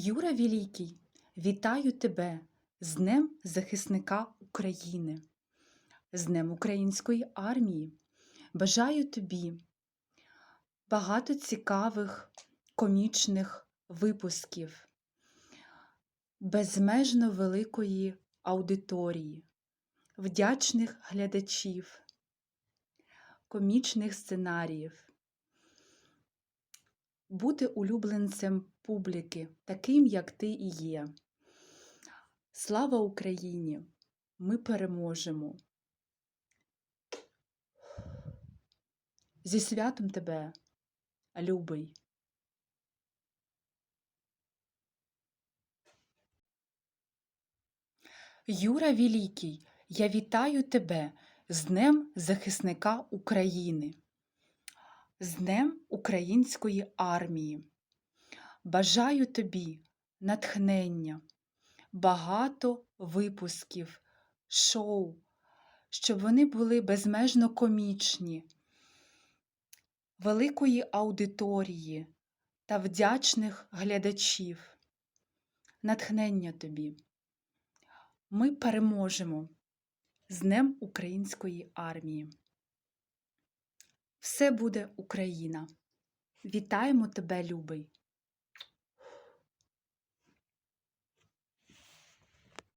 Юра Великий, вітаю тебе з Днем захисника України, з Днем Української армії. Бажаю тобі багато цікавих комічних випусків, безмежно великої аудиторії, вдячних глядачів, комічних сценаріїв бути улюбленцем публіки, таким, як ти і є. Слава Україні! Ми переможемо. Зі святом тебе, любий. Юра Великий, я вітаю тебе з Днем захисника України з Днем Української армії. Бажаю тобі натхнення, багато випусків, шоу, щоб вони були безмежно комічні, великої аудиторії та вдячних глядачів. Натхнення тобі. Ми переможемо з Днем Української армії. Все буде Україна. Вітаємо тебе, любий!